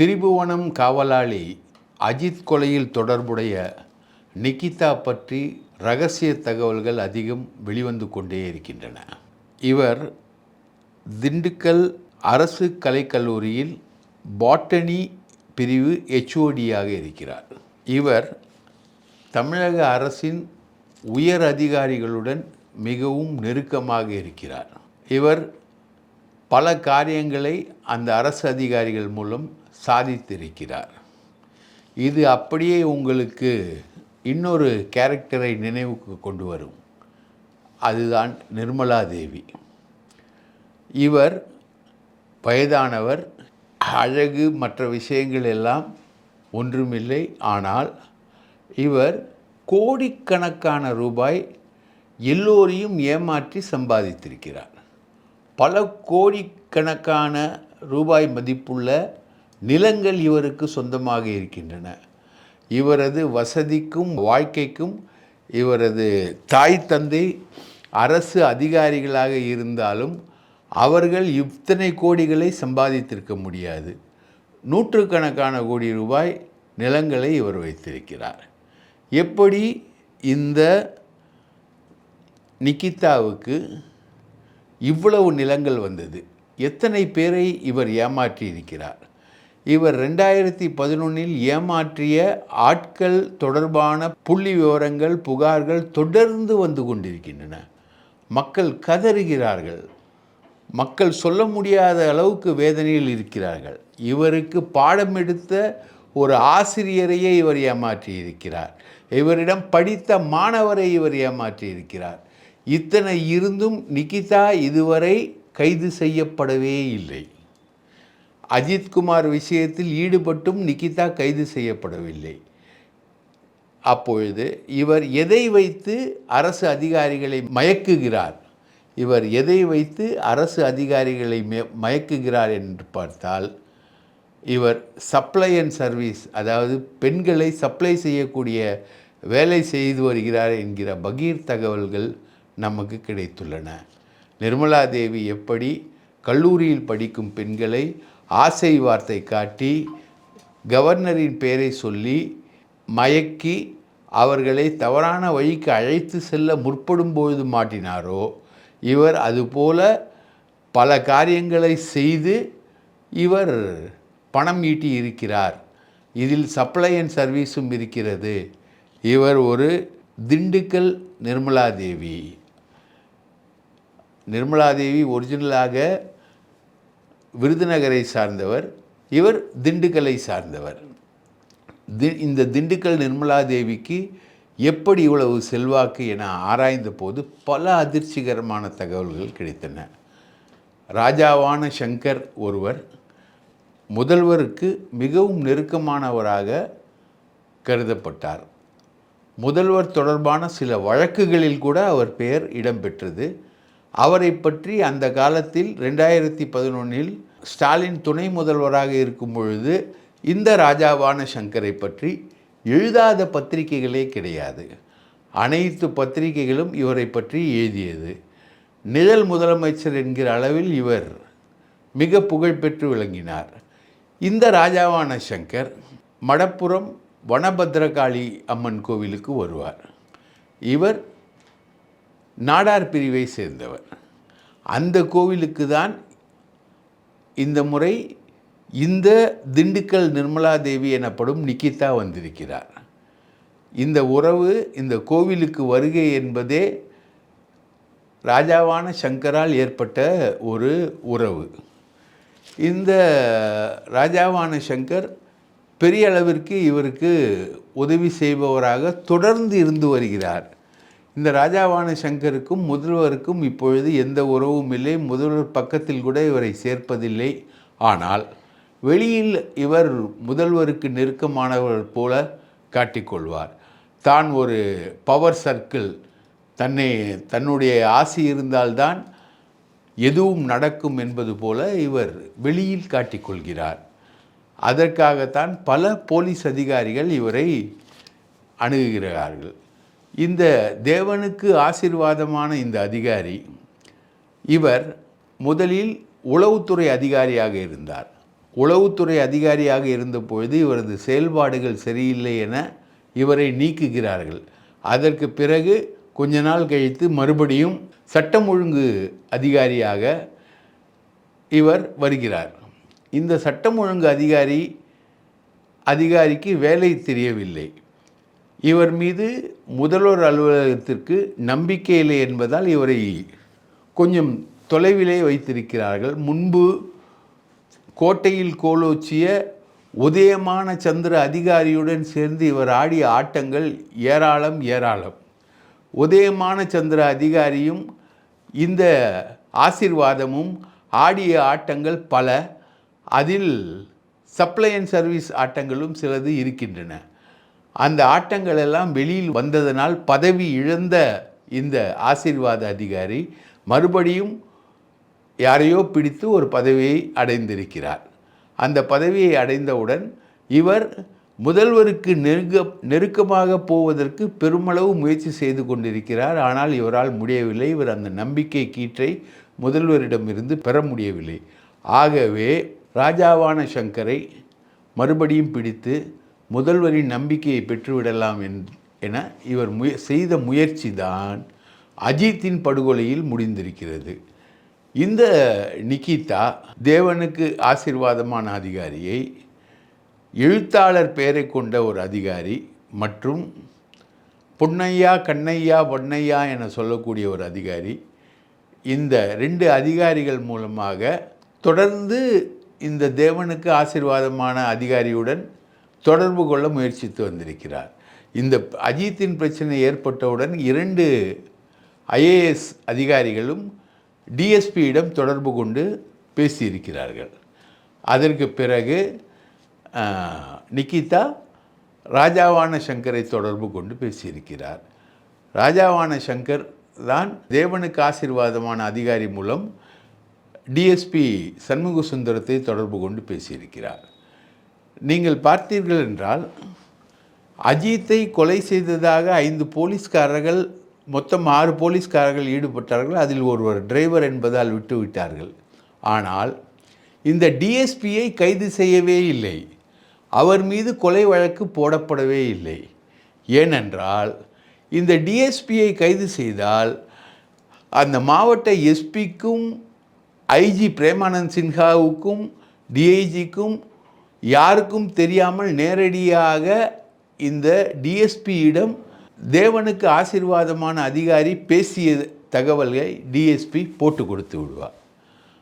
திரிபுவனம் காவலாளி அஜித் கொலையில் தொடர்புடைய நிகிதா பற்றி ரகசிய தகவல்கள் அதிகம் வெளிவந்து கொண்டே இருக்கின்றன. இவர் திண்டுக்கல் அரசு கலைக்கல்லூரியில் பாட்டனி பிரிவு ஹெச்ஓடியாக இருக்கிறார். இவர் தமிழக அரசின் உயர் அதிகாரிகளுடன் மிகவும் நெருக்கமாக இருக்கிறார். இவர் பல காரியங்களை அந்த அரசு அதிகாரிகள் மூலம் சாதித்திருக்கிறார். இது அப்படியே உங்களுக்கு இன்னொரு கேரக்டரை நினைவுக்கு கொண்டு வரும். அதுதான் நிர்மலா தேவி. இவர் வயதானவர் அழகு மற்ற விஷயங்கள் எல்லாம் ஒன்றுமில்லை. ஆனால் இவர் கோடிக்கணக்கான ரூபாய் எல்லோரையும் ஏமாற்றி சம்பாதித்திருக்கிறார். பல கோடிக்கணக்கான ரூபாய் மதிப்புள்ள நிலங்கள் இவருக்கு சொந்தமாக இருக்கின்றன. இவரது வசதிக்கும் வாழ்க்கைக்கும் இவரது தாய் தந்தை அரசு அதிகாரிகளாக இருந்தாலும் அவர்கள் இத்தனை கோடிகளை சம்பாதித்திருக்க முடியாது. நூற்றுக்கணக்கான கோடி ரூபாய் நிலங்களை இவர் வைத்திருக்கிறார். எப்படி இந்த நிக்கிதாவுக்கு இவ்வளவு நிலங்கள் வந்தது? எத்தனை பேரை இவர் ஏமாற்றி இருக்கிறார் இவர் ரெண்டாயிரத்தி பதினொன்றில் ஏமாற்றிய ஆட்கள் தொடர்பான புள்ளி விவரங்கள் புகார்கள் தொடர்ந்து வந்து கொண்டிருக்கின்றன. மக்கள் கதறுகிறார்கள். மக்கள் சொல்ல முடியாத அளவுக்கு வேதனையில் இருக்கிறார்கள். இவருக்கு பாடம் எடுத்த ஒரு ஆசிரியரையே இவர் ஏமாற்றி இருக்கிறார். இவரிடம் படித்த மாணவரை இவர் ஏமாற்றி இருக்கிறார். இத்தனை இருந்தும் நிகிதா இதுவரை கைது செய்யப்படவே இல்லை. அஜித்குமார் விஷயத்தில் ஈடுபட்டும் நிகிதா கைது செய்யப்படவில்லை. அப்பொழுது இவர் எதை வைத்து அரசு அதிகாரிகளை மயக்குகிறார்? இவர் எதை வைத்து அரசு அதிகாரிகளை மே- மயக்குகிறார் என்று பார்த்தால் இவர் சப்ளை அண்ட் சர்வீஸ் அதாவது பெண்களை சப்ளை செய்யக்கூடிய வேலை செய்து வருகிறார் என்கிற பகீர் தகவல்கள் நமக்கு கிடைத்துள்ளன. நிர்மலா தேவி எப்படி கல்லூரியில் படிக்கும் பெண்களை ஆசை வார்த்தை காட்டி கவர்னரின் பெயரை சொல்லி மயக்கி அவர்களை தவறான வழிக்கு அழைத்து செல்ல முற்படும் பொழுது மாட்டினாரோ இவர் அதுபோல பல காரியங்களை செய்து இவர் பணம் ஈட்டி இருக்கிறார். இதில் சப்ளை அண்ட் சர்வீஸும் இருக்கிறது. இவர் ஒரு திண்டுக்கல் நிர்மலா தேவி. நிர்மலா தேவி ஒரிஜினலாக விருதுநகரை சார்ந்தவர் இவர் திண்டுக்கலை சார்ந்தவர். தி இந்த திண்டுக்கல் நிர்மலா தேவிக்கு எப்படி இவ்வளவு செல்வாக்கு என ஆராய்ந்த போது பல அதிர்ச்சிகரமான தகவல்கள் கிடைத்தன. ராஜாவான சங்கர் ஒருவர் முதல்வருக்கு மிகவும் நெருக்கமானவராக கருதப்பட்டார். முதல்வர் தொடர்பான சில வழக்குகளில் கூட அவர் பெயர் இடம்பெற்றது அவரை பற்றி அந்த காலத்தில் ரெண்டாயிரத்தி பதினொன்றில் ஸ்டாலின் துணை முதல்வராக இருக்கும் பொழுது இந்த ராஜாவான சங்கரை பற்றி எழுதாத பத்திரிகைகளே கிடையாது. அனைத்து பத்திரிகைகளும் இவரை பற்றி எழுதியது. நிழல் முதலமைச்சர் என்கிற அளவில் இவர் மிக புகழ்பெற்று விளங்கினார். இந்த ராஜாவான சங்கர் மடப்புறம் வனபத்ரகாளி அம்மன் கோவிலுக்கு வருவார். இவர் நாடார் பிரிவை சேர்ந்தவர். அந்த கோவிலுக்கு தான் இந்த முறை இந்த திண்டுக்கல் நிர்மலா தேவி எனப்படும் நிக்கிதா வந்திருக்கிறார். இந்த உறவு இந்த கோவிலுக்கு வருகை என்பதே ராஜாவான சங்கரால் ஏற்பட்ட ஒரு உறவு. இந்த ராஜாவான சங்கர் பெரிய அளவிற்கு இவருக்கு உதவி செய்பவராக தொடர்ந்து இருந்து வருகிறார். இந்த ராஜாவான சங்கருக்கும் முதல்வருக்கும் இப்பொழுது எந்த உறவும் இல்லை. முதல்வர் பக்கத்தில் கூட இவரை சேர்ப்பதில்லை. ஆனால் வெளியில் இவர் முதல்வருக்கு நெருக்கமானவர் போல காட்டிக்கொள்வார். தான் ஒரு பவர் சர்க்கிள் தன்னை தன்னுடைய ஆசை இருந்தால்தான் எதுவும் நடக்கும் என்பது போல இவர் வெளியில் காட்டிக்கொள்கிறார். அதற்காகத்தான் பல போலீஸ் அதிகாரிகள் இவரை அணுகுகிறார்கள். இந்த தேவனுக்கு ஆசீர்வாதமான இந்த அதிகாரி இவர் முதலில் உளவுத்துறை அதிகாரியாக இருந்தார். உளவுத்துறை அதிகாரியாக இருந்தபொழுது இவரது செயல்பாடுகள் சரியில்லை என இவரை நீக்குகிறார்கள். அதற்கு பிறகு கொஞ்ச நாள் கழித்து மறுபடியும் சட்டம் ஒழுங்கு அதிகாரியாக இவர் வருகிறார். இந்த சட்டம் ஒழுங்கு அதிகாரி அதிகாரிக்கு வேலை தெரியவில்லை. இவர் மீது முதல்வர் அலுவலகத்திற்கு நம்பிக்கை இல்லை என்பதால் இவரை கொஞ்சம் தொலைவிலே வைத்திருக்கிறார்கள். முன்பு கோட்டையில் கோலோச்சிய உதயமான சந்திர அதிகாரியுடன் சேர்ந்து இவர் ஆடிய ஆட்டங்கள் ஏராளம் ஏராளம். உதயமான சந்திர அதிகாரியும் இந்த ஆசிர்வாதமும் ஆடிய ஆட்டங்கள் பல. அதில் சப்ளை அண்ட் சர்வீஸ் ஆட்டங்களும் சிலது இருக்கின்றன. அந்த ஆட்டங்கள் எல்லாம் வெளியில் வந்ததனால் பதவி இழந்த இந்த ஆசீர்வாத அதிகாரி மறுபடியும் யாரையோ பிடித்து ஒரு பதவியை அடைந்திருக்கிறார். அந்த பதவியை அடைந்தவுடன் இவர் முதல்வருக்கு நெருங்க நெருக்கமாக போவதற்கு பெருமளவு முயற்சி செய்து கொண்டிருக்கிறார். ஆனால் இவரால் முடியவில்லை. இவர் அந்த நம்பிக்கை கீற்றை முதல்வரிடமிருந்து பெற முடியவில்லை. ஆகவே ராஜாவான சங்கரை மறுபடியும் பிடித்து முதல்வரின் நம்பிக்கையை பெற்றுவிடலாம் என் என இவர் முய செய்த முயற்சி தான் அஜித்தின் படுகொலையில் முடிந்திருக்கிறது. இந்த நிகிதா தேவனுக்கு ஆசீர்வாதமான அதிகாரியை எழுத்தாளர் பெயரை கொண்ட ஒரு அதிகாரி மற்றும் பொன்னையா கண்ணையா பொன்னையா என சொல்லக்கூடிய ஒரு அதிகாரி இந்த ரெண்டு அதிகாரிகள் மூலமாக தொடர்ந்து இந்த தேவனுக்கு ஆசீர்வாதமான அதிகாரியுடன் தொடர்பு கொள்ள முயற்சித்து வந்திருக்கிறார். இந்த அஜித்தின் பிரச்சனை ஏற்பட்டவுடன் இரண்டு ஐஏஎஸ் அதிகாரிகளும் டிஎஸ்பியிடம் தொடர்பு கொண்டு பேசியிருக்கிறார்கள். அதற்கு பிறகு நிக்கிதா ராஜாவான சங்கரை தொடர்பு கொண்டு பேசியிருக்கிறார். ராஜாவான சங்கர் தான் தேவனுக்கு ஆசீர்வாதமான அதிகாரி மூலம் டிஎஸ்பி சண்முக சுந்தரத்தை தொடர்பு கொண்டு பேசியிருக்கிறார். நீங்கள் பார்த்தீர்கள் என்றால் அஜித்தை கொலை செய்ததாக ஐந்து போலீஸ்காரர்கள் மொத்தம் ஆறு போலீஸ்காரர்கள் ஈடுபட்டார்கள். அதில் ஒருவர் டிரைவர் என்பதால் விட்டுவிட்டார்கள். ஆனால் இந்த டிஎஸ்பியை கைது செய்யவே இல்லை. அவர் மீது கொலை வழக்கு போடப்படவே இல்லை. ஏனென்றால் இந்த டிஎஸ்பியை கைது செய்தால் அந்த மாவட்ட எஸ்பிக்கும் ஐஜி பிரேமானந்த் சின்ஹாவுக்கும் டிஐஜிக்கும் யாருக்கும் தெரியாமல் நேரடியாக இந்த டிஎஸ்பியிடம் தேவனுக்கு ஆசீர்வாதமான அதிகாரி பேசிய தகவல்களை டிஎஸ்பி போட்டு கொடுத்து விடுவார்.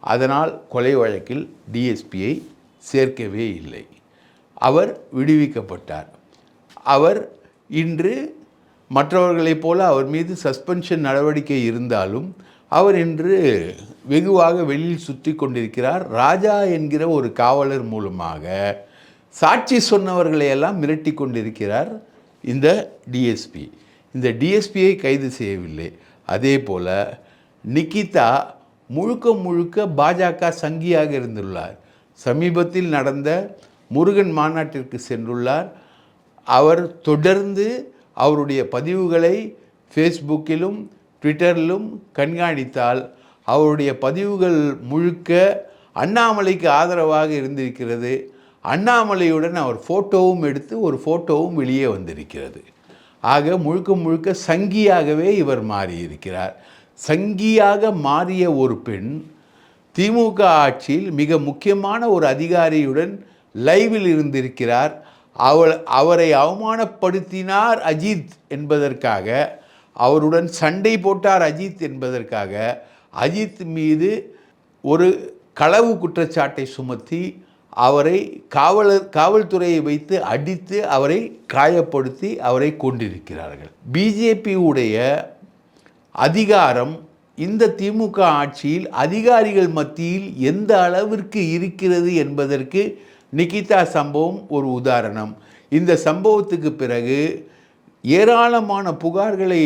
அதனால் கொலை வழக்கில் டிஎஸ்பியை சேர்க்கவே இல்லை. அவர் விடுவிக்கப்பட்டார். அவர் இன்று மற்றவர்களைப் போல அவர் மீது சஸ்பென்ஷன் நடவடிக்கை இருந்தாலும் அவர் இன்று வெகுவாக வெளியில் சுற்றி கொண்டிருக்கிறார். ராஜா என்கிற ஒரு காவலர் மூலமாக சாட்சி சொன்னவர்களை எல்லாம் மிரட்டி கொண்டிருக்கிறார் இந்த டிஎஸ்பி இந்த டிஎஸ்பியை கைது செய்யவில்லை. அதே போல் நிகிதா முழுக்க முழுக்க பாஜக சங்கியாக இருந்துள்ளார். சமீபத்தில் நடந்த முருகன் மாநாட்டிற்கு சென்றுள்ளார். அவர் தொடர்ந்து அவருடைய பதிவுகளை ஃபேஸ்புக்கிலும் ட்விட்டரிலும் கண்காணித்தால் அவருடைய பதிவுகள் முழுக்க அண்ணாமலைக்கு ஆதரவாக இருந்திருக்கிறது. அண்ணாமலையுடன் அவர் ஃபோட்டோவும் எடுத்து ஒரு ஃபோட்டோவும் வெளியே வந்திருக்கிறது. ஆக முழுக்க முழுக்க சங்கியாகவே இவர் மாறியிருக்கிறார். சங்கியாக மாறிய ஒரு பெண் திமுக ஆட்சியில் மிக முக்கியமான ஒரு அதிகாரியுடன் லைவில் இருந்திருக்கிறார். அவள் அவரை அவமானப்படுத்தினார் அஜித் என்பதற்காக அவருடன் சண்டை போட்டார் அஜித் என்பதற்காக அஜித் மீது ஒரு களவு குற்றச்சாட்டை சுமத்தி அவரை காவலர் காவல்துறையை வைத்து அடித்து அவரை காயப்படுத்தி அவரை கொண்டிருக்கிறார்கள் பிஜேபி உடைய அதிகாரம் இந்த திமுக ஆட்சியில் அதிகாரிகள் மத்தியில் எந்த அளவிற்கு இருக்கிறது என்பதற்கு நிகிதா சம்பவம் ஒரு உதாரணம். இந்த சம்பவத்துக்கு பிறகு ஏராளமான புகார்களை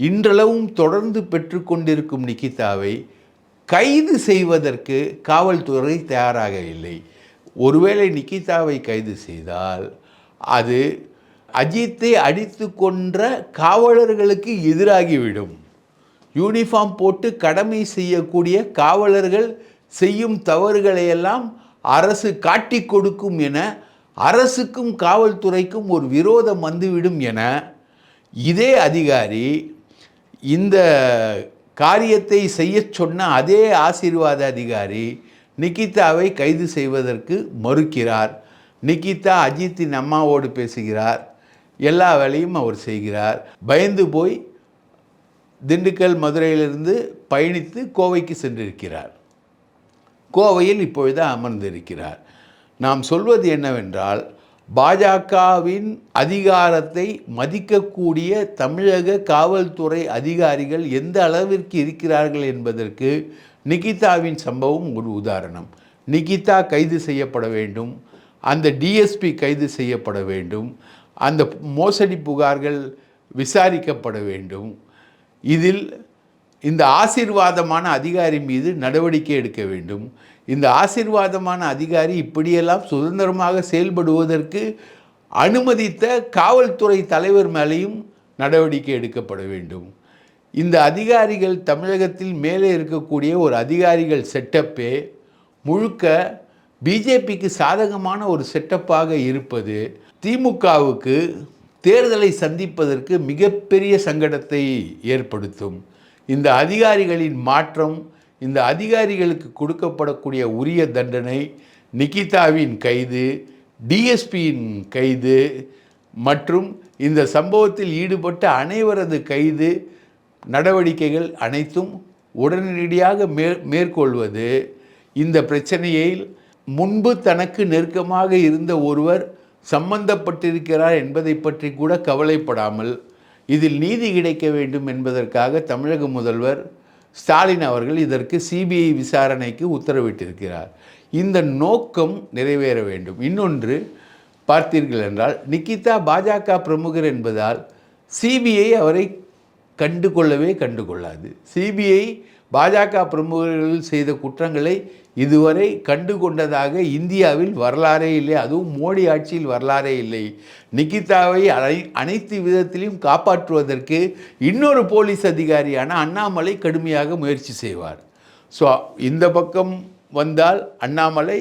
இன்றளவும் தொடர்ந்து பெற்றுக்கொண்டிருக்கும் நிகிதாவை கைது செய்வதற்கு காவல்துறை தயாராக இல்லை. ஒருவேளை நிகிதாவை கைது செய்தால் அது அஜித்தை அடித்து கொன்ற காவலர்களுக்கு எதிராகிவிடும். யூனிஃபார்ம் போட்டு கடமை செய்யக்கூடிய காவலர்கள் செய்யும் தவறுகளையெல்லாம் அரசு காட்டி கொடுக்கும் என அரசுக்கும் காவல்துறைக்கும் ஒரு விரோதம் வந்துவிடும் என இதே அதிகாரி இந்த காரியத்தை செய்யச் சொன்ன அதே ஆசீர்வாத அதிகாரி நிகிதாவை கைது செய்வதற்கு மறுக்கிறார். நிகிதா அஜித்தின் அம்மாவோடு பேசுகிறார். எல்லா வேலையும் அவர் செய்கிறார். பயந்து போய் திண்டுக்கல் மதுரையிலிருந்து பயணித்து கோவைக்கு சென்றிருக்கிறார். கோவையில் இப்பொழுது அமர்ந்திருக்கிறார். நாம் சொல்வது என்னவென்றால் பாஜகவின் அதிகாரத்தை மதிக்கக்கூடிய தமிழக காவல்துறை அதிகாரிகள் எந்த அளவிற்கு இருக்கிறார்கள் என்பதற்கு நிகிதாவின் சம்பவம் ஒரு உதாரணம். நிகிதா கைது செய்யப்பட வேண்டும் அந்த டிஎஸ்பி கைது செய்யப்பட வேண்டும் அந்த மோசடி புகார்கள் விசாரிக்கப்பட வேண்டும். இதில் இந்த ஆசீர்வாதமான அதிகாரி மீது நடவடிக்கை எடுக்க வேண்டும். இந்த ஆசீர்வாதமான அதிகாரி இப்படியெல்லாம் சுதந்திரமாக செயல்படுவதற்கு அனுமதித்த காவல்துறை தலைவர் மேலேயும் நடவடிக்கை எடுக்கப்பட வேண்டும். இந்த அதிகாரிகள் தமிழகத்தில் மேலே இருக்கக்கூடிய ஒரு அதிகாரிகள் செட்டப்பே முழுக்க பிஜேபிக்கு சாதகமான ஒரு செட்டப்பாக இருப்பது திமுகவுக்கு தேர்தலை சந்திப்பதற்கு மிகப்பெரிய சங்கடத்தை ஏற்படுத்தும். இந்த அதிகாரிகளின் மாற்றம் இந்த அதிகாரிகளுக்கு கொடுக்கப்படக்கூடிய உரிய தண்டனை நிகிதாவின் கைது டிஎஸ்பியின் கைது மற்றும் இந்த சம்பவத்தில் ஈடுபட்ட அனைவரது கைது நடவடிக்கைகள் அனைத்தும் உடனடியாக மே மேற்கொள்வது. இந்த பிரச்சனையில் முன்பு தனக்கு நெருக்கமாக இருந்த ஒருவர் சம்பந்தப்பட்டிருக்கிறார் என்பதை பற்றி கூட கவலைப்படாமல் இதில் நீதி கிடைக்க வேண்டும் என்பதற்காக தமிழக முதல்வர் ஸ்டாலின் அவர்கள் இதற்கு சிபிஐ விசாரணைக்கு உத்தரவிட்டிருக்கிறார். இந்த நோக்கம் நிறைவேற வேண்டும். இன்னொன்று பார்த்தீர்கள் என்றால் நிக்கிதா பாஜக பிரமுகர் என்பதால் சிபிஐ அவரை கண்டுகொள்ளவே கண்டுகொள்ளாது. சிபிஐ பாஜக பிரமுகர்கள் செய்த குற்றங்களை இதுவரை கண்டு கொண்டதாக இந்தியாவில் வரலாறே இல்லை. அதுவும் மோடி ஆட்சியில் வரலாறே இல்லை. நிகிதாவை அனை அனைத்து விதத்திலையும் காப்பாற்றுவதற்கு இன்னொரு போலீஸ் அதிகாரியான அண்ணாமலை கடுமையாக முயற்சி செய்வார். ஸோ இந்த பக்கம் வந்தால் அண்ணாமலை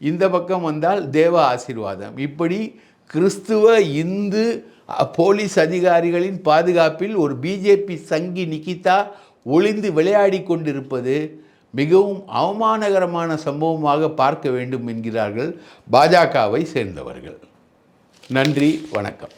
இந்த பக்கம் வந்தால் தேவ ஆசீர்வாதம். இப்படி கிறிஸ்துவ இந்து போலீஸ் அதிகாரிகளின் பாதுகாப்பில் ஒரு பிஜேபி சங்கி நிகிதா ஒளிந்து விளையாடி கொண்டிருப்பது மிகவும் அவமானகரமான சம்பவமாக பார்க்க வேண்டும் என்கிறார்கள் பாஜகவை சேர்ந்தவர்கள். நன்றி வணக்கம்.